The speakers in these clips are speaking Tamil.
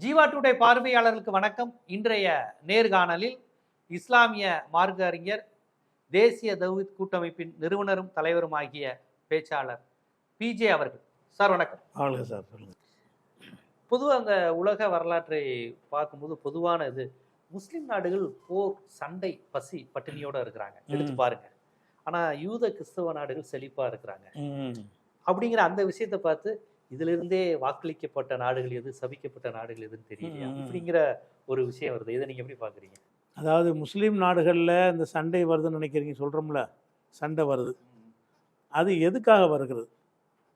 ஜீவா டுடே பார்வையாளர்களுக்கு வணக்கம். இன்றைய நேர்காணலில் இஸ்லாமிய மார்க்க அறிஞர் தேசிய தௌஹீத் கூட்டமைப்பின் நிறுவனரும் தலைவரும் ஆகிய பேச்சாளர் பிஜே அவர்கள். சார் வணக்கம். ஆளுங்க சார் பொதுவாக அந்த உலக வரலாற்றை பார்க்கும்போது பொதுவான இது முஸ்லிம் நாடுகள் போர் சண்டை பசி பட்டினியோட இருக்கிறாங்க. எடுத்து. பாருங்க. ஆனா யூத கிறிஸ்தவ நாடுகள் செழிப்பா இருக்கிறாங்க. அப்படிங்கிற அந்த விஷயத்தை பார்த்து இதுல இருந்தே வாக்களிக்கப்பட்ட நாடுகள் எது சபிக்கப்பட்ட நாடுகள் எதுன்னு தெரியலையா? ம். இப்படிங்கிற ஒரு விஷயம் வருது. இதை நீங்க எப்படி பாக்குறீங்க அதாவது முஸ்லீம் நாடுகளில் இந்த சண்டை வருதுன்னு நினைக்கிறீங்க சொல்கிறோம்ல சண்டை வருது. அது எதுக்காக வருகிறது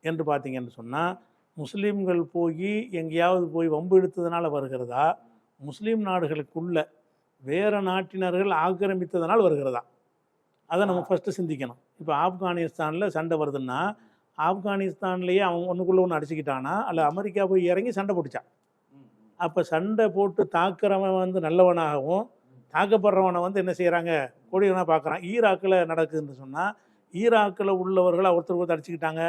என்று பார்த்தீங்கன்னு சொன்னால் முஸ்லீம்கள் போய் எங்கேயாவது போய் வம்பு இழுத்ததுனால வருகிறதா? முஸ்லீம் நாடுகளுக்குள்ள வேறு நாட்டினர்கள் ஆக்கிரமித்ததனால் வருகிறதா? அதை நம்ம. ஃபஸ்ட்டு சிந்திக்கணும். இப்போ ஆப்கானிஸ்தானில் சண்டை வருதுன்னா ஆப்கானிஸ்தான்லேயே அவன் ஒன்றுக்குள்ளே ஒன்று அடிச்சுக்கிட்டானா? அல்ல அமெரிக்கா போய் இறங்கி சண்டை போட்டுச்சான். அப்போ சண்டை போட்டு தாக்குறவன் வந்து நல்லவனாகவும் தாக்கப்படுறவனை வந்து என்ன செய்கிறாங்க கொடியவனாக பார்க்குறான் ஈராக்கில் நடக்குதுன்னு சொன்னால் ஈராக்கில் உள்ளவர்களை ஒருத்தர் ஒருத்தர் அடிச்சுக்கிட்டாங்க.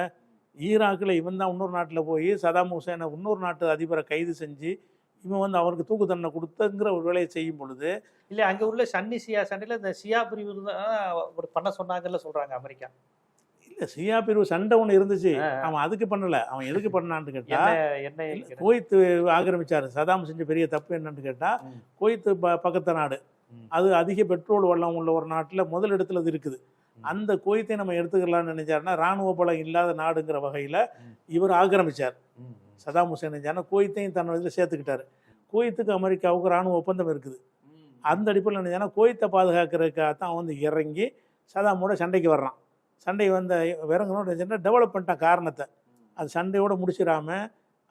ஈராக்கில் இவன் தான் இன்னொரு நாட்டில் போய் சதாம் ஹுசேனை இன்னொரு நாட்டு அதிபரை கைது செஞ்சு இவன் வந்து அவருக்கு தூக்கு தண்டனை கொடுத்துங்கிற ஒரு வேலையை செய்யும் பொழுது இல்லை அங்கே உள்ள சன்னி சியா சண்டையில் இந்த சியா பிரிவு தான் ஒரு பண்ண சொன்னாங்கல்ல சொல்கிறாங்க அமெரிக்கா. இல்லை சியா பிரிவு சண்டை ஒன்று இருந்துச்சு. அவன் அதுக்கு பண்ணலை அவன் எதுக்கு பண்ணான்னு கேட்டால் என்ன குவைத்து ஆக்கிரமிச்சார் சதாம் செஞ்ச பெரிய தப்பு என்னன்னு. குவைத்து ப பக்கத்து நாடு. அது அதிக பெட்ரோல் வளம் உள்ள ஒரு நாட்டில் முதல் இடத்துல அது இருக்குது. அந்த குவைத்தை நம்ம எடுத்துக்கலாம்னு நினைச்சாருன்னா ராணுவ பலம் இல்லாத நாடுங்கிற வகையில். இவர் ஆக்கிரமிச்சார். சதாம் ஹுசேன் நினைச்சாருன்னா குவைத்தையும் தன் இதில் சேர்த்துக்கிட்டாரு குவைத்துக்கு அமெரிக்காவுக்கு ராணுவ ஒப்பந்தம் இருக்குது. அந்த அடிப்படையில் நினைச்சானா குவைத்தை பாதுகாக்கிறதுக்காக தான் வந்து இறங்கி சதாமோட சண்டைக்கு வர்றான் சண்டை வந்த இறங்கணும் நினைச்சா டெவலப் பண்ணிட்டான் காரணத்தை. அது சண்டையோடு முடிச்சிடாம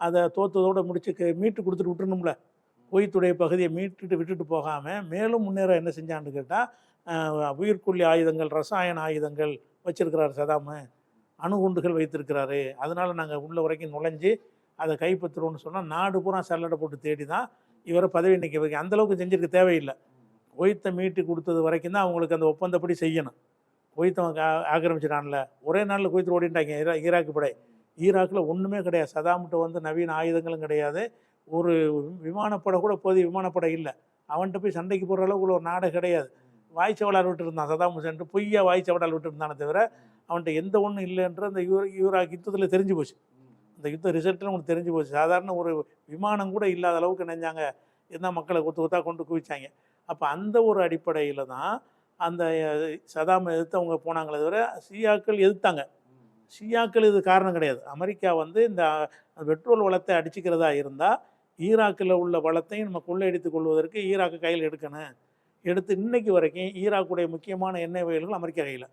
அதை தோத்ததோடு முடிச்சு மீட்டு கொடுத்துட்டு விட்டுணும்ல குவைத்துடைய பகுதியை மீட்டுட்டு விட்டுட்டு போகாமல் மேலும் முன்னேற என்ன செஞ்சான்னு கேட்டால் உயிர்கொல்லி ஆயுதங்கள் ரசாயன ஆயுதங்கள் வச்சிருக்கிறார் சதாமு. அணுகுண்டுகள் வைத்திருக்கிறாரு. அதனால் நாங்கள் உள்ள வரைக்கும் நுழைஞ்சு அதை கைப்பற்றுறோம்னு சொன்னால் நாடு பூரா சல்லடை போட்டு தேடி தான் இவரை பதவி நிற்க வைக்க அந்தளவுக்கு செஞ்சிருக்க தேவையில்லை. குவைத்தை மீட்டு கொடுத்தது வரைக்கும் தான் அவங்களுக்கு அந்த ஒப்பந்தப்படி செய்யணும். குவைத்தவங்க ஆக்கிரமிச்சிட்டான்ல. ஒரே நாளில் குவைத்து ஓடிட்டாங்க. ஈரா ஈராக்கு படை. ஈராக்கில் ஒன்றுமே கிடையாது. சதாம்கிட்ட வந்து நவீன ஆயுதங்களும் கிடையாது. ஒரு விமானப்படை கூட போதிய விமானப்படை இல்லை. அவன்கிட்ட போய் சண்டைக்கு போகிற அளவுக்கு ஒரு நாடே கிடையாது. வாய்ச்சவடால் விட்டு இருந்தான் சதாம் ஹுசேன் பொய்யா வாய்ச்சவடால் விட்டு இருந்தானே தவிர அவன்கிட்ட எந்த ஒன்றும் இல்லைன்ற அந்த யூ- ஈராக் யுத்தத்தில் தெரிஞ்சு போச்சு. அந்த யுத்த ரிசல்ட்டில் உங்களுக்கு தெரிஞ்சு போச்சு. சாதாரண ஒரு விமானம் கூட இல்லாத அளவுக்கு நினைஞ்சாங்க என்ன மக்களை கொத்து கொத்தா கொண்டு குவிச்சாங்க. அப்போ அந்த ஒரு அடிப்படையில் தான் அந்த சதாமை எதிர்த்து அவங்க போனாங்களே தவிர சியாக்கள் எதிர்த்தாங்க. ஷியாக்கள் இது காரணம் கிடையாது. அமெரிக்கா வந்து இந்த பெட்ரோல் வளத்தை அடிச்சுக்கிறதா இருந்தால் ஈராக்கில் உள்ள வளத்தையும் நம்ம கொள்ளையடித்துக் கொள்வதற்கு ஈராக்கு கையில் எடுக்கணும். எடுத்து இன்னைக்கு வரைக்கும் ஈராக்குடைய முக்கியமான எண்ணெய் வயல்கள் அமெரிக்கா கையில்.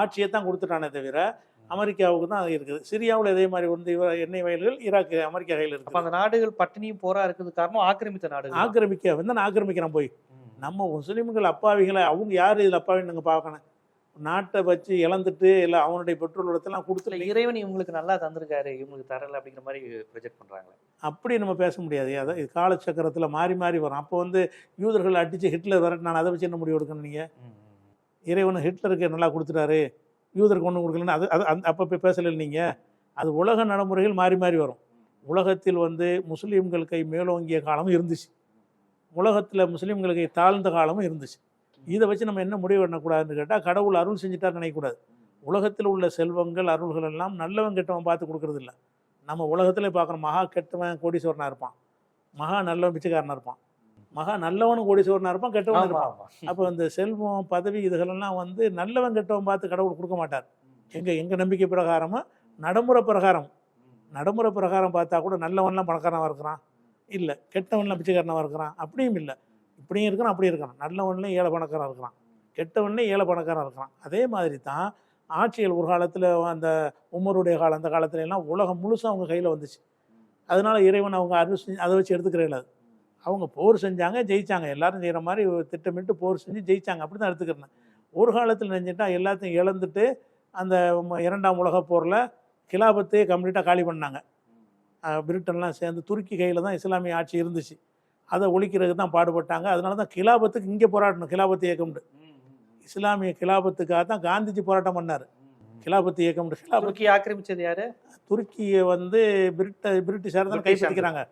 ஆட்சியை தான் கொடுத்துட்டானே தவிர அமெரிக்காவுக்கு தான் அது இருக்குது. சிரியாவில் இதே மாதிரி வந்து எண்ணெய் வயல்கள் ஈராக்கு அமெரிக்கா கையில் இருக்குது. அந்த நாடுகள் பட்டினியும் போரா இருக்குது காரணம் ஆக்கிரமித்த நாடுகள் தான். ஆக்கிரமிக்க வந்து நான் ஆக்கிரமிக்கிறான் போய். நம்ம முஸ்லீம்கள் அப்பாவிகளை அவங்க யார் இதில் அப்பாவின்னு நாங்கள் பார்க்கணும். நாட்டை வச்சு இழந்துட்டு இல்லை அவனுடைய பெட்ரோல் இடத்தெல்லாம் இல்ல கொடுத்து இறைவன் இவங்களுக்கு நல்லா தந்திருக்காரு இவங்களுக்கு தரல அப்படிங்கிற மாதிரி ப்ரொஜெக்ட் பண்றாங்களே. அப்படி நம்ம பேச முடியாது. அதான் இது காலச்சக்கரத்தில் மாறி மாறி வரும். அப்போ வந்து யூதர்கள் அடித்து ஹிட்லர் வர நான் அதை வச்சு என்ன முடிவு எடுக்கணும் நீங்கள் இறைவன் ஹிட்லருக்கு நல்லா கொடுத்துட்டாரு. யூதருக்கு ஒன்றும் கொடுக்கலன்னு அது அது அந்த அப்போ பேசலை நீங்கள் அது உலக நடைமுறைகள் மாறி மாறி வரும். உலகத்தில் வந்து முஸ்லீம்கள் கை மேலோங்கிய காலமும் இருந்துச்சு. உலகத்தில் முஸ்லீம்கள் கை தாழ்ந்த காலமும் இருந்துச்சு. இதை வச்சு நம்ம என்ன முடிவு பண்ணக்கூடாதுன்னு கேட்டால் கடவுள் அருள் செஞ்சுட்டார் நினைக்கக்கூடாது. உலகத்தில் உள்ள செல்வங்கள் அருள்கள் எல்லாம் நல்லவன் கெட்டவன் பார்த்து கொடுக்கறது இல்ல. நம்ம உலகத்திலே பார்க்குறோம் மகா கெட்டவன் கோடீஸ்வரனாக இருப்பான். மகா நல்லவன் பிச்சைக்காரனாக இருப்பான். மகா நல்லவனும் கோடீஸ்வரனாக இருப்பான் கெட்டவன் இருப்பான். அப்போ இந்த செல்வம் பதவி இதுகளெல்லாம் வந்து நல்லவன் கெட்டவன் பார்த்து கடவுள் கொடுக்க மாட்டார். எங்கள் எங்கள் நம்பிக்கை பிரகாரமும் நடைமுறை பிரகாரம். நடைமுறை பிரகாரம் பார்த்தா கூட நல்லவன்லாம் பணக்காரனாக இருக்கிறான். இல்லை. கெட்டவனில் பிச்சைக்காரனாக இருக்கிறான். அப்படியும் இல்லை. இப்படியும் இருக்கிறான் அப்படி இருக்கிறான் நல்லவனே ஏழை பணக்காரன் இருக்கிறான். கெட்டவன்லையும் ஏழை பணக்காரன் இருக்கிறான். அதே மாதிரி தான் ஆட்சிகள் ஒரு காலத்தில் அந்த உமருடைய காலம் அந்த காலத்துல எல்லாம் உலகம் முழுசும் அவங்க கையில் வந்துச்சு. அதனால இறைவன் அவங்க அறிவு செஞ்சு அதை வச்சு எடுத்துக்கிறேன் அது. அவங்க போர் செஞ்சாங்க ஜெயிச்சாங்க. எல்லாரும் செய்கிற மாதிரி திட்டமிட்டு போர் செஞ்சு ஜெயிச்சாங்க. அப்படி தான் எடுத்துக்கிறேன். ஒரு காலத்தில் நினைஞ்சிட்டா எல்லாத்தையும் இழந்துட்டு அந்த இரண்டாம் உலக போரில் கிலாபத்தையே கம்ப்ளீட்டாக காலி பண்ணாங்க. பிரிட்டன்லாம் சேர்ந்து துருக்கி கையில் தான் இஸ்லாமிய ஆட்சி இருந்துச்சு. அதை ஒழிக்கிறதுக்கு தான் பாடுபட்டாங்க. அதனால தான் கிலாபத்துக்கு இங்கே போராடணும். கிலாபத்து இயக்கம்னு இஸ்லாமிய கிலாபத்துக்காக தான் காந்திஜி போராட்டம் பண்ணார். கிலாபத்து இயக்கம் துருக்கி ஆக்கிரமிச்சது யாரு? துருக்கியை வந்து பிரிட்ட பிரிட்டிஷார் தான் கைப்பற்றிக்கிறாங்க.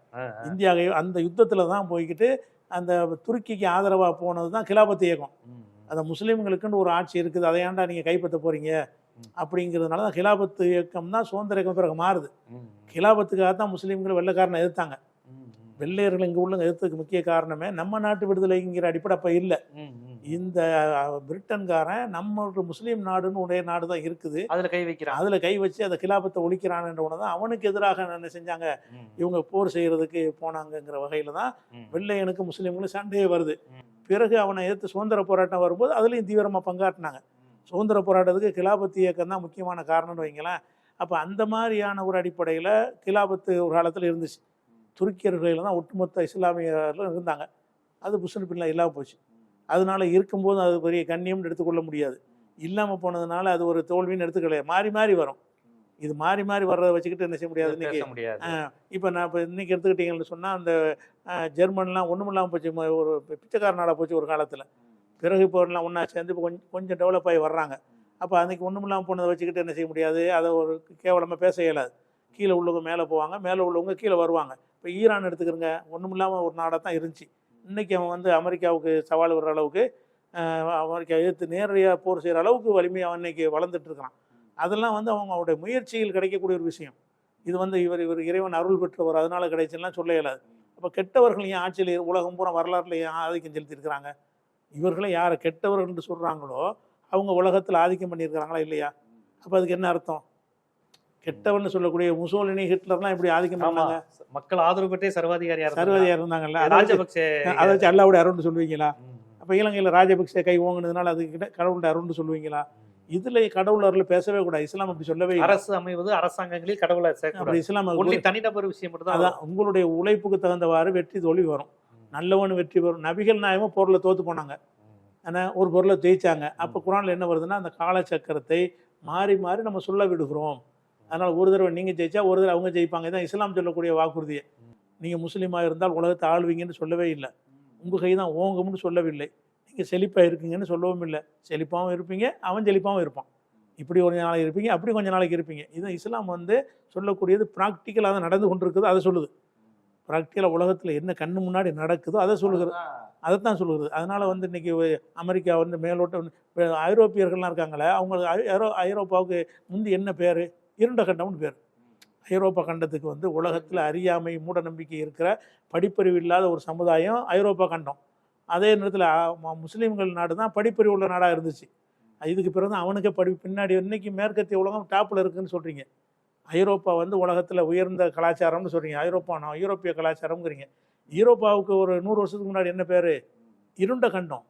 இந்தியா அந்த யுத்தத்தில் தான் போய்கிட்டு அந்த துருக்கிக்கு ஆதரவாக போனது தான் கிலாபத்து இயக்கம். அந்த முஸ்லீம்களுக்குன்னு ஒரு ஆட்சி இருக்குது. அதை ஏன்டா நீங்கள் கைப்பற்ற போறீங்க? ம். அப்படிங்கிறதுனால தான் கிலாபத்து இயக்கம் தான் சுதந்திர இயக்கம் பிறகு மாறுது. கிலாபத்துக்காக தான் முஸ்லீம்கள் வெள்ளைக்காரனை எதிர்த்தாங்க. வெள்ளையர்கள் இங்கே உள்ள எதிர்த்ததுக்கு முக்கிய காரணமே நம்ம நாட்டு விடுதலைங்கிற அடிப்படை அப்போ இல்லை. இந்த பிரிட்டன்காரன் நம்ம ஒரு முஸ்லீம் நாடுன்னு உடைய நாடு தான் இருக்குது. அதுல கை வைக்கிறான். அதில் கை வச்சு அந்த கிலாபத்தை ஒழிக்கிறான்ன்ற உடனே தான் அவனுக்கு எதிராக என்ன செஞ்சாங்க? இவங்க போர் செய்யறதுக்கு போனாங்கங்கிற வகையில் தான். வெள்ளையனுக்கு முஸ்லீம்களும் சண்டையே வருது. பிறகு அவனை எதிர்த்து சுதந்திர போராட்டம் வரும்போது அதுலேயும் தீவிரமாக பங்காற்றினாங்க. சுதந்திர போராட்டத்துக்கு கிலாபத்து இயக்கம் தான் முக்கியமான காரணம்னு வைங்களேன். அப்போ அந்த மாதிரியான ஒரு அடிப்படையில் கிலாபத்து ஒரு காலத்தில் இருந்துச்சு. துருக்கியர்களில் தான் ஒட்டுமொத்த இஸ்லாமியர்கள் இருந்தாங்க. அது புஷ்னு பின்ன இல்லாமல் போச்சு. அதனால இருக்கும்போது அது பெரிய கண்ணியம்னு எடுத்துக்கொள்ள முடியாது. இல்லாமல் போனதுனால அது ஒரு தோல்வின்னு எடுத்துக்கல மாறி மாறி வரும். இது மாறி மாறி வர்றதை வச்சுக்கிட்டு என்ன செய்ய முடியாது முடியாது. இப்போ நான் இப்போ இன்னைக்கு எடுத்துக்கிட்டீங்கன்னு சொன்னால் அந்த ஜெர்மன்லாம் ஒன்றும் இல்லாமல் போச்சு. ஒரு பிச்சைக்கார நாடாக போச்சு ஒரு காலத்தில். பிறகு இப்போ எல்லாம் ஒன்றா சேர்ந்து இப்போ கொஞ்சம் கொஞ்சம் டெவலப் ஆகி வர்றாங்க. அப்போ அன்றைக்கி ஒன்றும் இல்லாமல் போனதை வச்சுக்கிட்டு என்ன செய்ய முடியாது? அதை ஒரு கேவலமாக பேச இயலாது. கீழே உள்ளவங்க மேலே போவாங்க. மேலே உள்ளவங்க கீழே வருவாங்க. இப்போ ஈரான் எடுத்துக்கிறங்க. ஒன்றும் இல்லாமல் ஒரு நாடாக தான் இருந்துச்சு. இன்றைக்கி அவன் வந்து அமெரிக்காவுக்கு சவால் வர்ற அளவுக்கு அமெரிக்கா எதிர்த்து நேரடியாக போர் செய்கிற அளவுக்கு வலிமையாக அவன் இன்னைக்கு வளர்ந்துட்டுருக்கிறான் அதெல்லாம் வந்து அவங்க அவங்களுடைய முயற்சியில் கிடைக்கக்கூடிய ஒரு விஷயம். இது வந்து இவர் இவர் இறைவன் அருள் பெற்றவர். அதனால் கிடைச்சுலாம் சொல்ல இயலாது. அப்போ கெட்டவர்கள் ஏன் ஆட்சியில் உலகம் பூரா வரலாறுல ஏன் ஆதிக்கம் செலுத்தியிருக்கிறாங்க? இவர்களை யாரை கெட்டவர்கள் என்று சொல்கிறாங்களோ அவங்க உலகத்தில் ஆதிக்கம் பண்ணியிருக்கிறாங்களா இல்லையா? அப்போ அதுக்கு என்ன அர்த்தம்? கெட்டவன்னு சொல்லக்கூடிய முசோலினி ஹிட்லர்லாம் இப்படி ஆதிக்கம் பண்ணாங்க. மக்கள் ஆதரவு பெற்றே சர்வாதிகாரியா. சர்வதியா இருந்தாங்கல்ல. ராஜபக்சே. அதை வச்சு அல்லாவுடைய அருள்னு சொல்லுவீங்களா? அப்போ இலங்கையில் ராஜபக்சே கை ஓங்குனதுனால அது கிட்ட கடவுளுடைய அருள்னு சொல்லுவீங்களா? இதுல கடவுள் அருள் பேசவே கூடாது. இஸ்லாம் அப்படி சொல்லவே அரசு அமைவது அரசாங்கங்களில் கடவுளை சேர்க்கக்கூடாது இஸ்லாம் தனிநபர் விஷயம் மட்டும் தான் உங்களுடைய உழைப்புக்கு தகுந்தவாறு வெற்றி தோல்வி வரும். நல்லவன் வெற்றி வரும் நபிகள் நாயகமும் பொருளை தோத்து போனாங்க. ஆனால் ஒரு பொருளை ஜெயிச்சாங்க. அப்போ குரானில் என்ன வருதுன்னா அந்த காலச்சக்கரத்தை மாறி மாறி நம்ம சொல்ல விடுகிறோம். அதனால் ஒரு தடவை நீங்கள் ஜெயிச்சா ஒரு தடவை அவங்க ஜெயிப்பாங்க. இதான் இஸ்லாம் சொல்லக்கூடிய வாக்குறுதியை. நீங்கள் முஸ்லீமாக இருந்தால் உலகத்தை ஆள்வீங்கன்னு சொல்லவே இல்லை. உங்கள் கை தான் ஓங்கும்னு சொல்லவில்லை. நீங்கள் செழிப்பாக இருக்கீங்கன்னு சொல்லவும் இல்லை. செழிப்பாகவும் இருப்பீங்க அவன் செழிப்பாகவும் இருப்பான். இப்படி ஒரு நாளைக்கு இருப்பீங்க அப்படி கொஞ்ச நாளைக்கு இருப்பீங்க. இது இஸ்லாம் வந்து சொல்லக்கூடியது ப்ராக்டிக்கலாக தான் நடந்து கொண்டிருக்குது அதை சொல்லுது. ப்ராக்டிக்கலாக உலகத்தில் என்ன கண்ணு முன்னாடி நடக்குதோ அதை சொல்லுகிறது. அதைத்தான் சொல்லுகிறது. அதனால் வந்து இன்னைக்கு ஒ- அமெரிக்கா வந்து மேலோட்டம் ஐரோப்பியர்கள்லாம் இருக்காங்களே அவங்களுக்கு ஐரோ ஐரோப்பாவுக்கு முந்தி என்ன பேர்? இருண்ட கண்டம்னு பேர். ஐரோப்பா கண்டத்துக்கு வந்து உலகத்தில் அறியாமை மூட நம்பிக்கை இருக்கிற படிப்பறிவு இல்லாத ஒரு சமுதாயம் ஐரோப்பா கண்டம். அதே நேரத்தில் முஸ்லீம்கள் நாடு தான் படிப்பறிவு உள்ள நாடாக இருந்துச்சு. இதுக்கு பிறகு தான் அவனுக்கே படி பின்னாடி இன்னைக்கு மேற்கத்திய உலகம் டாப்பில் இருக்குன்னு சொல்கிறீங்க ஐரோப்பா வந்து உலகத்தில் உயர்ந்த கலாச்சாரம்னு சொல்கிறீங்க ஐரோப்பா நான் ஐரோப்பிய கலாச்சாரம்ங்கிறீங்க. ஈரோப்பாவுக்கு ஒரு நூறு வருஷத்துக்கு முன்னாடி என்ன பேர்? இருண்ட கண்டம்.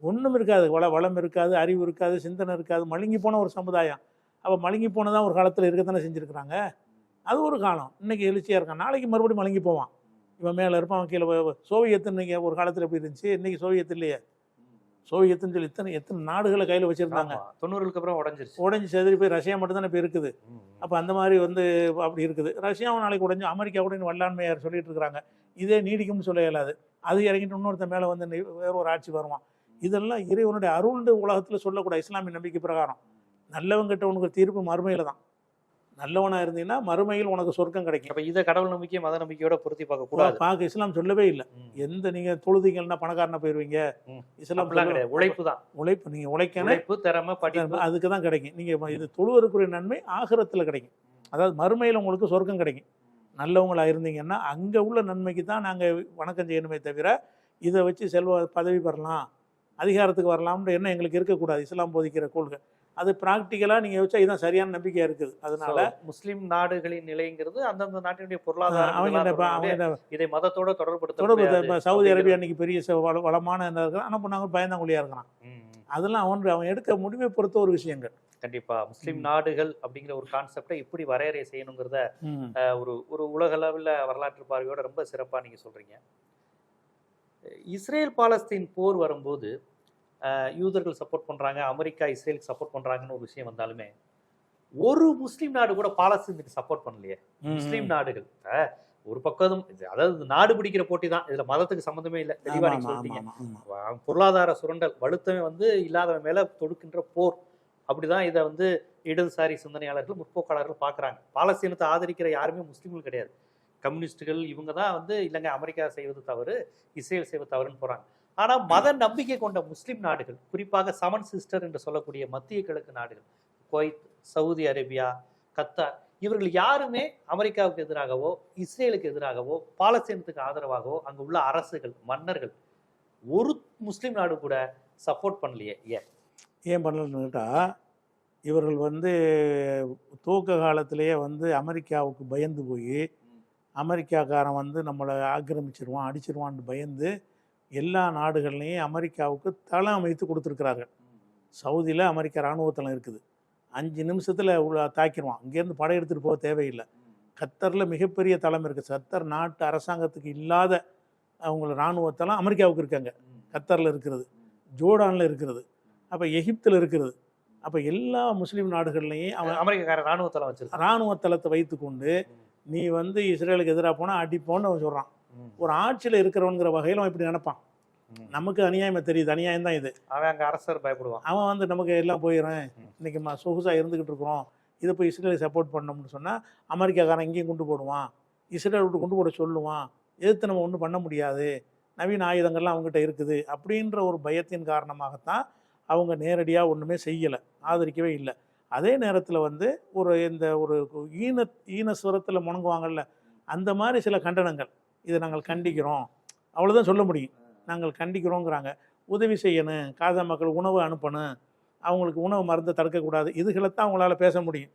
ஒன்றும் இருக்காது. வள வளம் இருக்காது அறிவு இருக்காது சிந்தனை இருக்காது. மழுங்கி போன ஒரு சமுதாயம். அப்போ மழுங்கி போனதான் ஒரு காலத்தில் இருக்கத்தானே செஞ்சுருக்குறாங்க? அது ஒரு காலம். இன்னைக்கு எழுச்சியாக இருக்கான். நாளைக்கு மறுபடியும் மழுங்கி போவான். இவன் மேலே இருப்பான் கீழே போய் சோவியத்து ஒரு காலத்தில் எப்படி இருந்துச்சு? இன்றைக்கி சோவியத் இல்லையே. சோவியத்துன்னு சொல்லி இத்தனை எத்தனை நாடுகளை கையில் வச்சுருந்தாங்க. தொண்ணூறுகளுக்கு அப்புறம் உடஞ்சிருச்சு. உடஞ்சி செதறி போய் ரஷ்யா மட்டும்தானே இப்போ இருக்குது. அப்போ அந்த மாதிரி வந்து அப்படி இருக்குது. ரஷ்யாவும் நாளைக்கு உடஞ்சி அமெரிக்கா கூட வல்லாண்மையார் சொல்லிட்டு இருக்கிறாங்க. இதே நீடிக்கும்னு சொல்ல இயலாது. அது இறங்கிட்டு இன்னொருத்த மேலே வந்து வேற ஒரு ஆட்சி வருவான். இதெல்லாம் இறைவனுடைய அருள்ண்டு உலகத்தில் சொல்லக்கூடாது. இஸ்லாமிய நம்பிக்கை பிரகாரம். நல்லவன் கிட்ட உனக்கு தீர்ப்பு மறுமையில் தான் நல்லவனா இருந்தீங்கன்னா மறுமையில் உனக்கு சொர்க்கம் கிடைக்கும். அப்ப இதை கடவுள் நம்பிக்கை மத நம்பிக்கையோட பொருத்தி பார்க்க கூடாது. பார்க்க இஸ்லாம் சொல்லவே இல்லை. எந்த நீங்கள் தொழுதிங்கன்னா பணக்காரனா போயிருவீங்க? ம். இஸ்லாம் கிடையாது. உழைப்பு தான். உழைப்பு நீங்கள் உழைக்கணும். உழைப்பு திறமை படிப்பு. அதுக்கு தான் கிடைக்கும். நீங்கள் இது தொழுவதற்குரிய நன்மை ஆகிரத்தில் கிடைக்கும். அதாவது மறுமையில் உங்களுக்கு சொர்க்கம் கிடைக்கும். நல்லவங்களா இருந்தீங்கன்னா அங்கே உள்ள நன்மைக்கு தான் நாங்கள் வணக்கம் செய்யணுமே தவிர இதை வச்சு செல்வ பதவி பெறலாம் அதிகாரத்துக்கு வரலாம்ன்ற எண்ணம் எங்களுக்கு இருக்கக்கூடாது. இஸ்லாம் போதிக்கிற கொள்கை. அது ப்ராக்டிக்கலாக நீங்கள் வச்சா இதுதான் சரியான நம்பிக்கையாக இருக்குது. அதனால முஸ்லிம் நாடுகளின் நிலைங்கிறது அந்தந்த நாட்டினுடைய பொருளாதாரம் அவங்க இதை மதத்தோட தொடர்படுத்த தொடர்பு சவுதி அரேபியா இன்னைக்கு பெரிய வளமான என்ன இருக்கிறான் ஆனால் பண்ணாங்க பயந்தாங்குழியாக இருக்கிறான். அதெல்லாம் அவன் அவன் எடுக்க முடிவை பொறுத்த ஒரு விஷயங்கள். கண்டிப்பா. முஸ்லிம். நாடுகள் அப்படிங்கிற ஒரு கான்செப்டை எப்படி வரையறை செய்யணுங்கிறத ஒரு ஒரு உலகளவில் வரலாற்று பார்வையோட ரொம்ப சிறப்பா நீங்க சொல்றீங்க. இஸ்ரேல் பாலஸ்தீன் போர் வரும்போது யூதர்கள் சப்போர்ட் பண்றாங்க அமெரிக்கா இஸ்ரேலுக்கு சப்போர்ட் பண்றாங்கன்னு ஒரு விஷயம் வந்தாலுமே ஒரு முஸ்லீம் நாடு கூட பாலஸ்தீனுக்கு சப்போர்ட் பண்ணலையே. முஸ்லீம் நாடுகள். ஒரு பக்கம் அதாவது நாடு பிடிக்கிற போட்டி தான். இதுல மதத்துக்கு சம்மந்தமே இல்லை. தெளிவா நீங்க சொல்லிட்டீங்க. பொருளாதார சுரண்டல் வலுத்தவன் வந்து இல்லாதவன் மேல தொடுக்கின்ற போர். அப்படிதான் இதை வந்து இடதுசாரி சிந்தனையாளர்கள் முற்போக்காளர்கள் பார்க்குறாங்க பாலஸ்தீனத்தை ஆதரிக்கிற யாருமே முஸ்லீம்கள் கிடையாது. கம்யூனிஸ்டுகள் இவங்க தான் வந்து இல்லைங்க அமெரிக்கா செய்வது தவறு இஸ்ரேல் செய்வது தவறுன்னு போகிறாங்க ஆனால் மத நம்பிக்கை கொண்ட முஸ்லீம் நாடுகள் குறிப்பாக சமன் சிஸ்டர் என்று சொல்லக்கூடிய மத்திய கிழக்கு நாடுகள் குவைத் சவுதி அரேபியா கத்தார் இவர்கள் யாருமே அமெரிக்காவுக்கு எதிராகவோ இஸ்ரேலுக்கு எதிராகவோ பாலஸ்தீனத்துக்கு ஆதரவாகவோ அங்கே உள்ள அரசுகள் மன்னர்கள் ஒரு முஸ்லீம் நாடு கூட சப்போர்ட் பண்ணலையே. ஏன்? ஏன் பண்ணலன்னு கேட்டால் இவர்கள் வந்து துவக்க காலத்திலேயே வந்து அமெரிக்காவுக்கு பயந்து போய் அமெரிக்காக்காரன் வந்து நம்மளை ஆக்கிரமிச்சிருவான் அடிச்சிருவான்னு பயந்து எல்லா நாடுகள்லையும் அமெரிக்காவுக்கு தளம் அமைத்து கொடுத்துருக்கிறார்கள். சவுதியில் அமெரிக்கா இராணுவத்தளம் இருக்குது. அஞ்சு நிமிஷத்தில் உள்ள தாக்கிடுவான் இங்கேருந்து படை எடுத்துகிட்டு போக தேவையில்லை. கத்தரில் மிகப்பெரிய தளம் இருக்குது கத்தர் நாட்டு அரசாங்கத்துக்கு இல்லாத அவங்கள இராணுவத்தளம் அமெரிக்காவுக்கு இருக்காங்க. கத்தரில் இருக்கிறது. ஜோர்டானில் இருக்கிறது. அப்போ எகிப்தில் இருக்கிறது. அப்போ எல்லா முஸ்லீம் நாடுகள்லையும் அவன் அமெரிக்காக்கார ராணுவ தளம் வச்சிருக்காங்க இராணுவ தளத்தை வைத்துக்கொண்டு நீ வந்து இஸ்ரேலுக்கு எதிராக போனால் அடிப்போன்னு அவன் சொல்கிறான் ஒரு ஆட்சியில் இருக்கிறவங்கிற வகையில் அவன் இப்படி நினைப்பான். நமக்கு அநியாயமாக தெரியுது அநியாயம் தான் இது. அவன் அங்க அரசர் பயப்படுவான். அவன் வந்து நமக்கு எல்லாம் போயிடுறேன். இன்னைக்கு ம சொகுசாக இருந்துக்கிட்டு இருக்கிறோம். இதை போய் இஸ்ரேலை சப்போர்ட் பண்ணோம்னு சொன்னால் அமெரிக்காக்காரன் இங்கேயும் கொண்டு போடுவான். இஸ்ரேல் விட்டு கொண்டு போட சொல்லுவான். எதிர்த்து நம்ம ஒன்றும் பண்ண முடியாது. நவீன ஆயுதங்கள்லாம் அவங்ககிட்ட இருக்குது. அப்படின்ற ஒரு பயத்தின் காரணமாகத்தான் அவங்க நேரடியாக ஒன்றுமே செய்யலை. ஆதரிக்கவே இல்லை. அதே நேரத்தில் வந்து ஒரு இந்த ஒரு ஈன ஈன சுரத்தில் முணங்குவாங்கல்ல அந்த மாதிரி சில கண்டனங்கள். இதை நாங்கள் கண்டிக்கிறோம். அவ்வளோதான் சொல்ல முடியும். நாங்கள் கண்டிக்கிறோங்கிறாங்க. உதவி செய்யணும். காசா மக்கள் உணவு அனுப்பணும். அவங்களுக்கு உணவு மருந்தை தடுக்கக்கூடாது. இதுகளைத்தான் அவங்களால பேச முடியும்.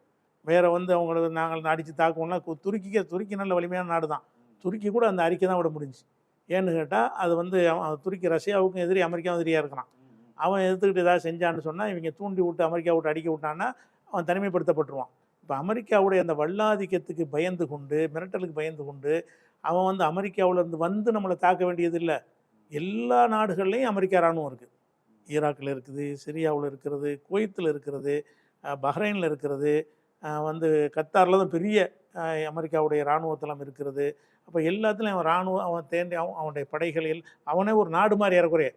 வேறு வந்து அவங்கள நாங்கள் அடித்து தாக்குவோம்னா துருக்கிக்க துருக்கி நல்ல வலிமையான நாடு தான் துருக்கி கூட அந்த அறிக்கை தான் விட முடிஞ்சுச்சு. ஏன்னு கேட்டால் அது வந்து அவன் துருக்கி ரஷ்யாவுக்கும் எதிரி அமெரிக்காவும் எதிரியாக இருக்கிறான் அவன் எதிர்த்துக்கிட்டு ஏதாவது செஞ்சான்னு சொன்னால் இவங்க தூண்டி விட்டு அமெரிக்கா விட்டு அடிக்க விட்டான்னா அவன் தனிமைப்படுத்தப்பட்டுருவான். இப்போ அமெரிக்காவுடைய அந்த வல்லாதிக்கத்துக்கு பயந்து கொண்டு மிரட்டலுக்கு பயந்து கொண்டு அவன் வந்து அமெரிக்காவிலேருந்து வந்து நம்மளை தாக்க வேண்டியது இல்லை எல்லா நாடுகள்லையும் அமெரிக்கா இராணுவம் இருக்குது ஈராக்கில் இருக்குது சிரியாவில் இருக்கிறது குவைத்தில் இருக்கிறது பஹ்ரைனில் இருக்கிறது வந்து கத்தாரில் தான் பெரிய அமெரிக்காவுடைய இராணுவத்தளம் இருக்கிறது அப்போ எல்லாத்துலேயும் அவன் இராணுவம் அவன் தேண்டி அவன் அவனுடைய படைகளில் அவனே ஒரு நாடு மாதிரி ஏறக்குறைய.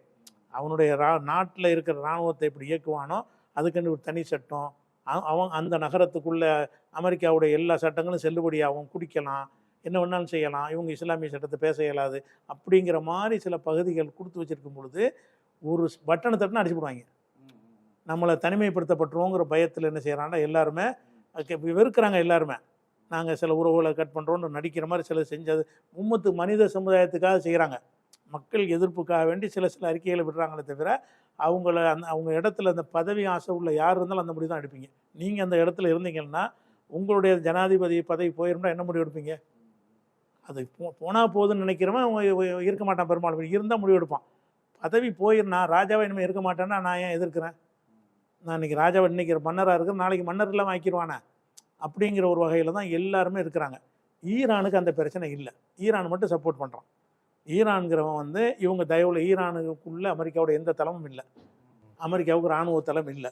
அவனுடைய ரா நாட்டில் இருக்கிற இராணுவத்தை இப்படி இயக்குவானோ அதுக்குன்னு ஒரு தனி சட்டம். அவ- அவன் அந்த நகரத்துக்குள்ளே அமெரிக்காவுடைய எல்லா சட்டங்களும் செல்லுபடியாகும் குடிக்கலாம். என்ன வேணாலும் செய்யலாம். இவங்க இஸ்லாமிய சட்டத்தை பேச இயலாது. அப்படிங்கிற மாதிரி சில பகுதிகள் கொடுத்து வச்சிருக்கும் பொழுது ஒரு பட்டனை தட்டுன்னு அடிச்சு போடுவாங்க. நம்மளை தனிமைப்படுத்தப்பட்டுருவோங்கிற பயத்தில் என்ன செய்கிறாங்கன்னா எல்லாருமே வெறுக்கிறாங்க எல்லாருமே. நாங்கள் சில உறவுகளை கட் பண்ணுறோன்னு நடிக்கிற மாதிரி சில செஞ்சது. மும்மத்து மனித சமுதாயத்துக்காக செய்கிறாங்க மக்கள் எதிர்ப்புக்காக வேண்டி சில சில அறிக்கைகளை விடுறாங்களே தவிர அவங்கள அந்த அவங்க இடத்துல அந்த பதவி ஆசை உள்ள யார் இருந்தாலும் அந்த முடிவு தான் எடுப்பீங்க. நீங்கள் அந்த இடத்துல இருந்தீங்கன்னா உங்களுடைய ஜனாதிபதி பதவி போயிருந்தா என்ன முடிவு எடுப்பீங்க? அது போ போனால் போதுன்னு நினைக்கிறவன் இருக்க மாட்டான் பெரும்பாலும் இருந்தால் முடிவு எடுப்பான். பதவி போயிருந்தா ராஜாவை இனிமேல் இருக்க மாட்டேன்னா நான் ஏன் எதிர்க்கிறேன்? நான் இன்றைக்கி ராஜாவை இன்னைக்கு மன்னராக இருக்கிற நாளைக்கு மன்னர் இல்லாமல் ஆக்கிடுவானே அப்படிங்கிற ஒரு வகையில் தான் எல்லாருமே இருக்கிறாங்க. ஈரானுக்கு அந்த பிரச்சனை இல்லை. ஈரான் மட்டும் சப்போர்ட் பண்ணுறான் ஈரான்கிறவன் வந்து இவங்க தயவுல ஈரானுக்குள்ளே அமெரிக்காவோட எந்த தளமும் இல்லை. அமெரிக்காவுக்கு இராணுவ தளம் இல்லை.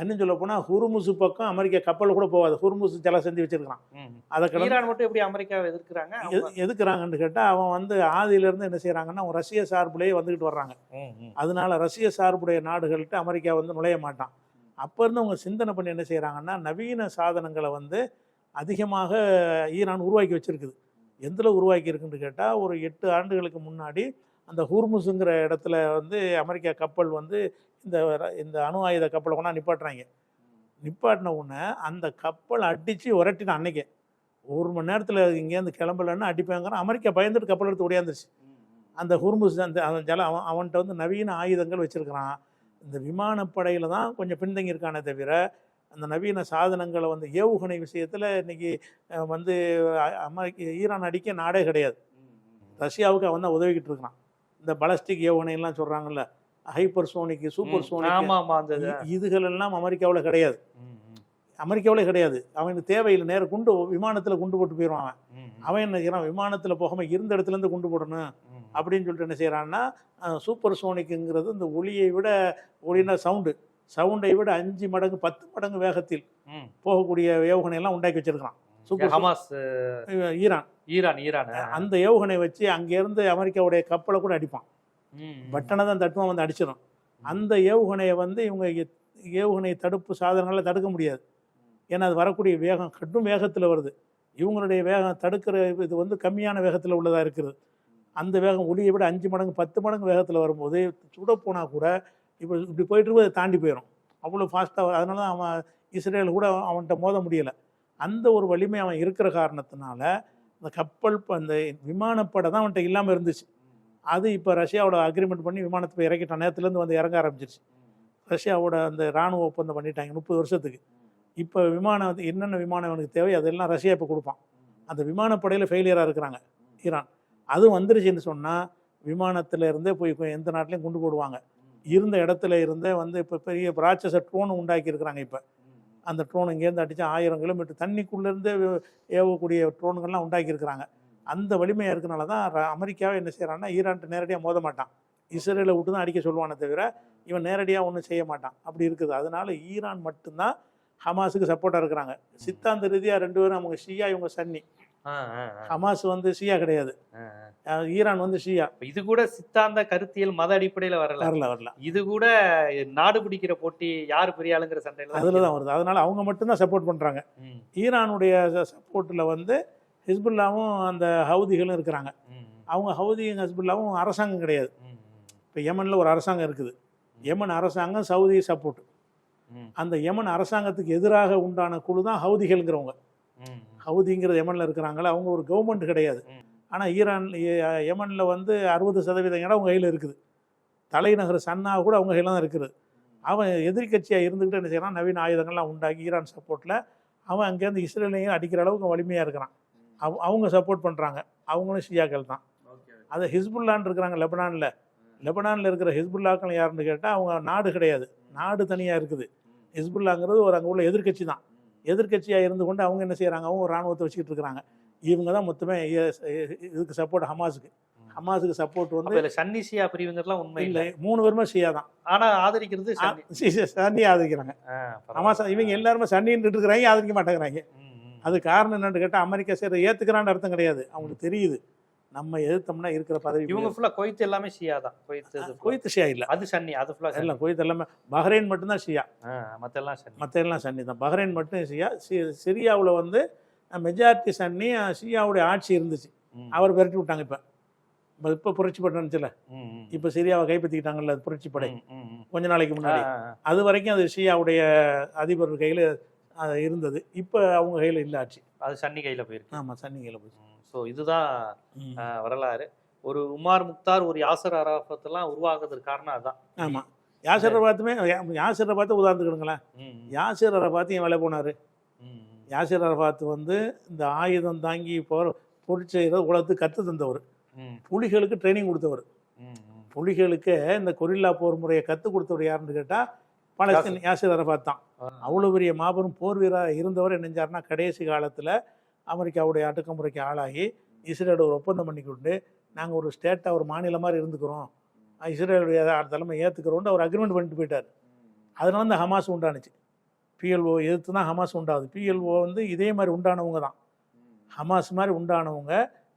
இன்னும் சொல்ல போனால் ஹுர்முசு பக்கம் அமெரிக்கா கப்பல் கூட போகாது. ஹுர்முசு ஜல செஞ்சு வச்சிருக்கான் அதை ஈரான் மட்டும் எப்படி அமெரிக்காவை எதிர்க்கிறாங்க? எது- எதுக்குறாங்கன்னு கேட்டால் அவன் வந்து ஆதியிலேருந்து என்ன செய்கிறாங்கன்னா அவன் ரஷ்ய சார்புலேயே வந்துக்கிட்டு வர்றாங்க. அதனால ரஷ்ய சார்புடைய நாடுகள்கிட்ட அமெரிக்கா வந்து நுழைய மாட்டான். அப்போ இருந்து அவங்க சிந்தனை பண்ணி என்ன செய்கிறாங்கன்னா நவீன சாதனங்களை வந்து அதிகமாக ஈரான் உருவாக்கி வச்சிருக்குது. எந்தில் உருவாக்கி இருக்குன்னு கேட்டால் ஒரு எட்டு ஆண்டுகளுக்கு முன்னாடி அந்த ஹூர்முஸுங்கிற இடத்துல வந்து அமெரிக்கா கப்பல் வந்து இந்த இந்த அணு ஆயுத கப்பலை கொண்டா நிப்பாட்டுறாங்க. நிப்பாட்டின உடனே அந்த கப்பல் அடித்து உரட்டின அன்னைக்கு. ஒரு மணி நேரத்தில் இங்கேருந்து கிளம்பலன்னு அடிப்பாங்கிற அமெரிக்கா பயந்துட்டு கப்பல் எடுத்து ஓடியாந்துருச்சு. அந்த ஹூர்முஸ் அந்த அந்த ஜல அவன் அவன்கிட்ட வந்து நவீன ஆயுதங்கள் வச்சுருக்கிறான். இந்த விமானப்படையில் தான் கொஞ்சம் பின்தங்கி இருக்கானே தவிர அந்த நவீன சாதனங்களை வந்து ஏவுகணை விஷயத்தில் இன்னைக்கு வந்து அமெரிக்க ஈரான் அடிக்க நாடே கிடையாது. ரஷ்யாவுக்கு அவன் தான் உதவிக்கிட்டு இருக்கிறான். இந்த பலஸ்டிக் ஏவுகணைலாம் சொல்கிறாங்கல்ல ஹைப்பர் சோனிக்கு சூப்பர் சோனிக் ஆமா ஆமா அந்த இது. இதுகள் எல்லாம் அமெரிக்காவில் கிடையாது. அமெரிக்காவில் கிடையாது. அவனுக்கு தேவையில்லை நேரம் குண்டு விமானத்தில் குண்டு போட்டு போயிடுவான் அவன். என்ன செய்யறான்? விமானத்தில் போகாமல் இருந்த இடத்துல இருந்து குண்டு போடணும். அப்படின்னு சொல்லிட்டு என்ன செய்கிறான்னா சூப்பர் சோனிக்குங்கிறது இந்த ஒளியை விட ஒளினா சவுண்டு. சவுண்டை விட அஞ்சு மடங்கு பத்து மடங்கு வேகத்தில். போகக்கூடிய ஏவுகணை எல்லாம் உண்டாக்கி வச்சிருக்கான் super Hamas Iran. Iran Iran. அந்த ஏவுகணை வச்சு அங்கேருந்து அமெரிக்காவுடைய கப்பலை கூட அடிப்பான். பட்டனை தான் தட்டுவான் வந்து அடிச்சிடும் அந்த ஏவுகணையை வந்து இவங்க ஏவுகணை தடுப்பு சாதனங்களை தடுக்க முடியாது. ஏன்னா அது வரக்கூடிய வேகம் கடும் வேகத்தில் வருது. இவங்களுடைய வேகம் தடுக்கிற இது வந்து கம்மியான வேகத்தில் உள்ளதாக இருக்குது. அந்த வேகம் ஒளியை விட அஞ்சு மடங்கு பத்து மடங்கு வேகத்தில் வரும்போது சுட போனால் கூட இப்போ இப்படி போயிட்டு இருக்கும் அதை தாண்டி போயிடும் அவ்வளோ ஃபாஸ்ட்டாக அதனால தான் அவன் இஸ்ரேல் கூட அவன்கிட்ட மோத முடியலை. அந்த ஒரு வலிமை அவன் இருக்கிற காரணத்தினால அந்த கப்பல் அந்த விமானப்படை தான் அவன்கிட்ட இல்லாமல் இருந்துச்சு. அது இப்போ ரஷ்யாவோட அக்ரிமெண்ட் பண்ணி விமானத்தை போய் இறக்கிட்டான். நேரத்துலேருந்து வந்து இறங்க ஆரம்பிச்சிருச்சு. ரஷ்யாவோட அந்த இராணுவ ஒப்பந்தம் பண்ணிட்டாங்க முப்பது வருஷத்துக்கு. இப்போ விமானம் வந்து என்னென்ன விமானம் அவனுக்கு தேவை அதெல்லாம் ரஷ்யா இப்போ கொடுப்பான். அந்த விமானப்படையில் ஃபெயிலியராக இருக்கிறாங்க ஈரான். அது வந்துருச்சுன்னு சொன்னால் விமானத்தில் இருந்தே போய் எந்த நாட்டிலையும் கொண்டு போடுவாங்க. இருந்த இடத்துல இருந்தே வந்து இப்போ பெரிய ராட்சச ட்ரோன் உண்டாக்கி இருக்கிறாங்க இப்போ. அந்த ட்ரோன் இங்கேருந்து அடித்து ஆயிரம் கிலோமீட்டர் தண்ணிக்குள்ளேருந்தே ஏவக்கூடிய ட்ரோன்கள்லாம் உண்டாக்கியிருக்கிறாங்க. அந்த வலிமையாக இருக்கனால தான் அமெரிக்காவே என்ன செய்கிறான்னா ஈரான்ட்டு நேரடியாக மோத மாட்டான். இஸ்ரேலை விட்டு தான் அடிக்க சொல்லுவானே தவிர இவன் நேரடியாக ஒன்றும் செய்ய மாட்டான். அப்படி இருக்குது. அதனால ஈரான் மட்டும்தான் ஹமாஸுக்கு சப்போர்ட்டாக இருக்கிறாங்க. சித்தாந்த ரீதியாக ரெண்டு பேரும் அவங்க ஷியா இவங்க சன்னி. ஹமாஸ் வந்து ஷியா கிடையாது. ஈரான் வந்து ஷியா. இது கூட சித்தாந்த கருத்தியல் மத அடிப்படையில வரல. வரல வரல. இது கூட நாடு பிடிக்கிற போட்டி யாரு பெரிய ஆளுங்கிற சண்டையில அதில் தான் வருது. அதனால அவங்க மட்டும்தான் சப்போர்ட் பண்ணுறாங்க ஈரானுடைய சப்போர்ட்டில் வந்து ஹிஸ்புல்லாவும் அந்த ஹவுதிகளும் இருக்கிறாங்க. அவங்க ஹவுதியும் ஹிஸ்புல்லாவும் அரசாங்கம் கிடையாது. இப்போ யமனில் ஒரு அரசாங்கம் இருக்குது. யமன் அரசாங்கம் சவுதி சப்போர்ட் அந்த யமன் அரசாங்கத்துக்கு எதிராக உண்டான குழு தான் ஹவுதிகள்ங்கிறவங்க ஹவுதிங்கிறது யமனில் இருக்கிறாங்களே அவங்க ஒரு கவர்மெண்ட் கிடையாது. ஆனால் ஈரான் எ- யமனில் வந்து அறுபது சதவீதம் இடம் அவங்க கையில் இருக்குது. தலைநகர் சன்னா கூட அவங்க கையில் தான் இருக்குது. அவன் எதிர்க்கட்சியாக இருந்துக்கிட்டு என்ன செய்யறான்? நவீன ஆயுதங்கள்லாம் உண்டாக்கி ஈரான் சப்போர்ட்டில் அவன் அங்கேருந்து இஸ்ரேலையும் அடிக்கிற அளவுக்கு வலிமையாக இருக்கிறான். அவ அவங்க சப்போர்ட் பண்ணுறாங்க அவங்களும் ஷியாக்கள் தான். அது ஹிஸ்புல்லான்னு இருக்கிறாங்க லெபனானில். லெபனானில் இருக்கிற ஹிஸ்புல்லாக்கள் யாருன்னு கேட்டால் அவங்க நாடு கிடையாது. நாடு தனியாக இருக்குது. ஹிஸ்புல்லாங்கிறது ஒரு அங்கே உள்ள எதிர்க்கட்சி தான். எதிர்க்கட்சியாக இருந்து கொண்டு அவங்க என்ன செய்கிறாங்க அவங்க ராணுவத்தை வச்சுக்கிட்டு இருக்கிறாங்க. இவங்க தான் மொத்தமே இதுக்கு சப்போர்ட் ஹமாஸுக்கு. ஹமாஸுக்கு சப்போர்ட் வந்து இதுல சன்னிசியா பிரிவுங்கிறதுலாம் உண்மை இல்லை. மூணு பேருமே ஷியா தான். ஆனா ஆதரிக்கிறது சன்னி. சன்னி ஆதரிக்கிறாங்க. ஹமாஸ் இவங்க எல்லாருமே சன்னின்னு இருக்கிறாங்க ஆதரிக்க மாட்டேங்கிறாங்க. அது காரணம் என்னன்னு கேட்டால் அமெரிக்கா சரி ஏற்றுக்கிறான்னு அர்த்தம் கிடையாது. அவங்களுக்கு தெரியுது. நம்ம எதிர்த்தோம்னா இருக்கிற பதவி இவங்க ஃபுல்லா கொய்த்து எல்லாமே ஷியா தான். கொய்த்து. குவைத் ஷியா இல்லை. அது சன்னி அது ஃபுல்லா சன்னி எல்லாம் குவைத் எல்லாமே பஹ்ரைன் மட்டும்தான் ஷியா. ஆ, மத்தெல்லாம் சன்னி மற்ற எல்லாம் சன்னி தான். பஹ்ரைன் மட்டும் ஷியா. சிரியாவில் வந்து மெஜாரிட்டி சன்னி ஷியாவுடைய ஆட்சி இருந்துச்சு. அவர் விரட்டி விட்டாங்க இப்போ. இப்போ புரட்சி பட்டணுச்சுல ம், ம். இப்போ சிரியாவை கைப்பற்றிக்கிட்டாங்கல்ல அது புரட்சி படை. கொஞ்ச நாளைக்கு முன்னாடி. அது வரைக்கும் அது ஷியாவுடைய அதிபர் கையில் இருந்தது. இப்போ அவங்க கையில் இல்லை ஆட்சி. அது சன்னி கையில போயிருக்கு. ஆமாம் சன்னி கையில் போச்சு ஸோ இதுதான் வரலாறு. ஒரு உமார் முக்தார் ஒரு யாசர் அராஃபத் எல்லாம் உருவாகுறதுக்கு காரணம் அதான் ஆமாம் யாசிரை பார்த்துமே யாசிரை பார்த்து உதாரணத்துக்கிடுங்களேன் யாசிர் என் வேலை போனார். யாசிர் அரபாத் வந்து இந்த ஆயுதம் தாங்கி போகிற பொருள் செய்கிற உலகத்துக்கு கற்று தந்தவர். புலிகளுக்கு ட்ரைனிங் கொடுத்தவர். புலிகளுக்கு இந்த கொரில்லா போர் முறையை கற்றுக் கொடுத்தவர் யாருன்னு கேட்டால் பலஸ்தீன் யாசிர். அரபாத் தான். அவ்வளோ பெரிய மாபெரும் போர் வீரராக இருந்தவர் என்ன கடைசி காலத்தில் அமெரிக்காவுடைய அடக்குமுறைக்கு ஆளாகி இஸ்ரேலோட ஒரு ஒப்பந்தம் பண்ணி கொண்டு நாங்கள் ஒரு ஸ்டேட்டாக ஒரு மாநிலம் மாதிரி இருந்துக்கிறோம். இஸ்ரேலுடைய தலைமை ஏற்றுக்கிறோன்னு அவர் அக்ரிமெண்ட் பண்ணிட்டு போயிட்டார். அதனால தான் ஹமாஸ் உண்டானுச்சு. பிஎல்ஓ எதிர்த்து தான் ஹமாஸ் உண்டாகுது. பிஎல்ஓ வந்து இதே மாதிரி உண்டானவங்க தான். ஹமாஸ் மாதிரி உண்டானவங்க.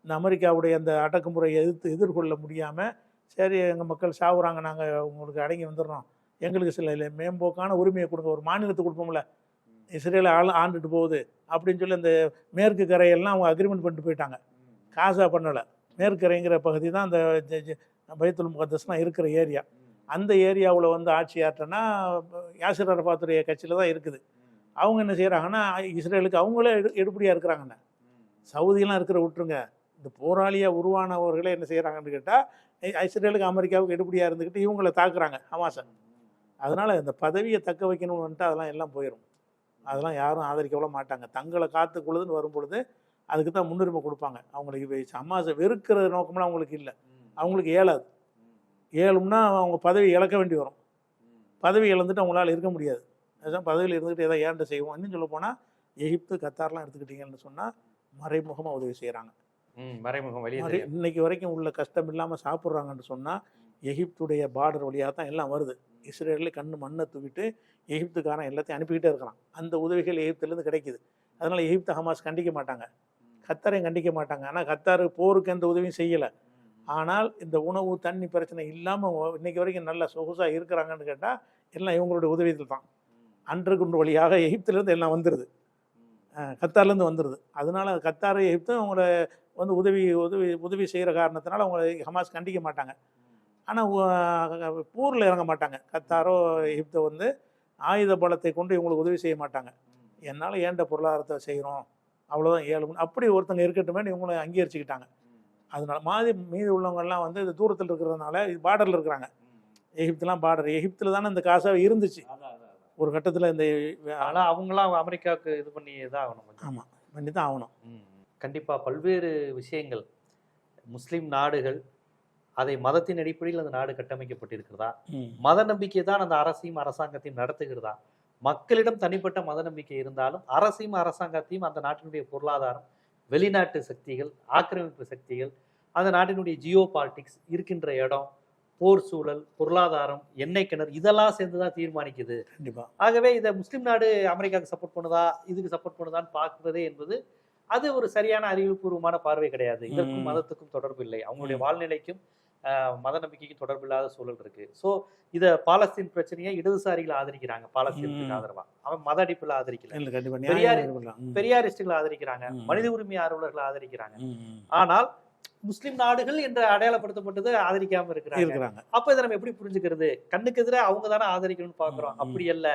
இந்த அமெரிக்காவுடைய அந்த அடக்குமுறையை எதிர்த்து எதிர்கொள்ள முடியாமல் சரி எங்கள் மக்கள் சாவுறாங்க நாங்கள் உங்களுக்கு அடங்கி வந்துடுறோம். எங்களுக்கு சில இல்லை மேம்போக்கான உரிமையை கொடுங்க. ஒரு மாநிலத்தை கொடுப்போம்ல. இஸ்ரேலை ஆள் ஆண்டுட்டு போகுது. அப்படின்னு சொல்லி அந்த மேற்கு கரையெல்லாம் அவங்க அக்ரிமெண்ட் பண்ணிட்டு போயிட்டாங்க. காசா பண்ணலை. மேற்கு கரைங்கிற பகுதி தான் அந்த ஜ- பைத்துல் முகத்தஸ்லாம் இருக்கிற ஏரியா. அந்த ஏரியாவில் வந்து ஆட்சி ஆற்றனா யாசிர் அரபாத்துடைய கட்சியில் தான் இருக்குது. அவங்க என்ன செய்கிறாங்கன்னா இஸ்ரேலுக்கு அவங்களே எடு எடுப்படியாக இருக்கிறாங்கண்ணே. சவுதியெலாம் இருக்கிற விட்டுருங்க. இந்த போராளியாக உருவானவர்களே என்ன செய்கிறாங்கன்னு கேட்டால் இஸ்ரேலுக்கு அமெரிக்காவுக்கு எடுப்படியாக இருந்துக்கிட்டு இவங்களை தாக்குறாங்க ஹமாஸை. அதனால் இந்த பதவியை தக்க வைக்கணும்னுட்டு அதெல்லாம் எல்லாம் போயிடும் அதெல்லாம் யாரும் ஆதரிக்க மாட்டாங்க. தங்களை காத்துக்கொள்ளுதுன்னு வரும் பொழுது அதுக்கு தான் முன்னுரிமை கொடுப்பாங்க. அவங்களுக்கு ஹமாஸை வெறுக்கிற நோக்கம்லாம் அவங்களுக்கு இல்லை. அவங்களுக்கு ஏலாது ஏழும்னா அவங்க பதவி இழக்க வேண்டி வரும். பதவி இழந்துட்டு அவங்களால இருக்க முடியாது. அதுதான் பதவியில் இருந்துக்கிட்டு எதாவது ஏன்ட செய்வோம். இன்னும் சொல்ல போனால் எகிப்து கத்தார்லாம் எடுத்துக்கிட்டீங்கன்னு சொன்னால் மறைமுகமாக உதவி செய்கிறாங்க மறைமுகம் வெளியே. இன்னைக்கு வரைக்கும் உள்ள கஷ்டம் இல்லாமல் சாப்பிட்றாங்கன்னு சொன்னால் எகிப்துடைய பார்டர் வழியாக தான் எல்லாம் வருது. இஸ்ரேலில் கண்ணு மண்ணை தூக்கிட்டு எகிப்துக்காரன் எல்லாத்தையும் அனுப்பிக்கிட்டே இருக்கிறான் அந்த உதவிகள் எகிப்துலேருந்து கிடைக்குது. அதனால் எகிப்து ஹமாஸ் கண்டிக்க மாட்டாங்க. கத்தாரையும் கண்டிக்க மாட்டாங்க. ஆனால் கத்தார் போருக்கு எந்த உதவியும் செய்யலை. ஆனால் இந்த உணவு தண்ணி பிரச்சனை இல்லாமல் இன்னைக்கு வரைக்கும் நல்ல சொகுசாக இருக்கிறாங்கன்னு கேட்டால் எல்லாம் இவங்களுடைய உதவியில் தான் அண்டர் குண்டு வழியாக எகிப்திலேருந்து எல்லாம் வந்துடுது கத்தார்லேருந்து வந்துடுது அதனால கத்தார் எகிப்தும் அவங்கள வந்து உதவி உதவி உதவி செய்கிற காரணத்தினால அவங்கள ஹமாஸ் கண்டிக்க மாட்டாங்க. ஆனால் போரில் இறங்க மாட்டாங்க. கத்தாரோ எகிப்தோ வந்து ஆயுத பலத்தை கொண்டு இவங்களுக்கு உதவி செய்ய மாட்டாங்க. என்னால் ஏண்ட பொருளாதாரத்தை செய்கிறோம் அவ்வளோதான் ஏழு அப்படி ஒருத்தங்க இருக்கட்டுமே இவங்களை அங்கீகரிச்சுக்கிட்டாங்க. அதனால மாதிரி மீதி உள்ளவங்கெல்லாம் வந்து இது தூரத்தில் இருக்கிறதுனால இது பார்டரில் இருக்கிறாங்க. எகிப்துலாம் பார்டர் எகிப்தில் தானே இந்த காசாக இருந்துச்சு. ஒரு கட்டத்தில் இந்த ஆனா அவங்களாம் அமெரிக்காவுக்கு இது பண்ணி கொஞ்சம். ஆமாம் பண்ணி தான் ஆகணும் ம். கண்டிப்பா பல்வேறு விஷயங்கள். முஸ்லிம் நாடுகள் அதை மதத்தின் அடிப்படையில் அந்த நாடு கட்டமைக்கப்பட்டிருக்கிறதா? மத நம்பிக்கை தான் அந்த அரசையும் அரசாங்கத்தையும் நடத்துகிறதா? மக்களிடம் தனிப்பட்ட மத நம்பிக்கை இருந்தாலும் அரசையும் அரசாங்கத்தையும் அந்த நாட்டினுடைய பொருளாதாரம் வெளிநாட்டு சக்திகள் ஆக்கிரமிப்பு சக்திகள் அந்த நாட்டினுடைய ஜியோ பாலிட்டிக்ஸ் இருக்கின்ற இடம் போர் சூழல் பொருளாதாரம் எண்ணெய் கிணறு இதெல்லாம் சேர்ந்து தான் தீர்மானிக்குது. கண்டிப்பாக ஆகவே இதை முஸ்லிம் நாடு அமெரிக்காவுக்கு சப்போர்ட் பண்ணுதா? இதுக்கு சப்போர்ட் பண்ணுதான்னு பார்க்குறது என்பது அது ஒரு சரியான அறிவுபூர்வமான பார்வை கிடையாது இதற்கும். மதத்துக்கும் தொடர்பு இல்லை அவங்களுடைய. வாழ்நிலைக்கும் மத நம்பிக்கைக்கும் தொடர்பு இல்லாத சூழல் இருக்கு ஸோ இதை பாலஸ்தீன் பிரச்சனையை இடதுசாரிகள் ஆதரிக்கிறாங்க பாலஸ்தீனத்துக்கு ம். ஆதரவா அவன் மத அடிப்புல ஆதரிக்கல பெரியார். பெரியாரிஸ்டுகளை ஆதரிக்கிறாங்க. மனித உரிமை ஆர்வலர்களை ஆதரிக்கிறாங்க. ஆனால் முஸ்லிம் நாடுகள் என்று அடையாளப்படுத்தப்பட்டது ஆதரிக்காம இருக்கிறாங்க அப்ப இதை நம்ம எப்படி புரிஞ்சுக்கிறது கண்ணுக்கு எதிராக அவங்க தானே ஆதரிக்கணும்னு பாக்குறோம். அப்படி அல்ல.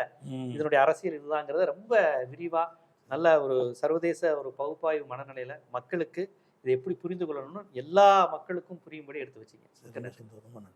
இதனுடைய அரசியல் இதுதாங்கிறத ரொம்ப விரிவா நல்ல ஒரு சர்வதேச ஒரு பகுப்பாய்வு மனநிலையில மக்களுக்கு இதை எப்படி புரிந்து கொள்ளணும்னு எல்லா மக்களுக்கும் புரியும்படி எடுத்து வச்சிங்க ரொம்ப நன்றி.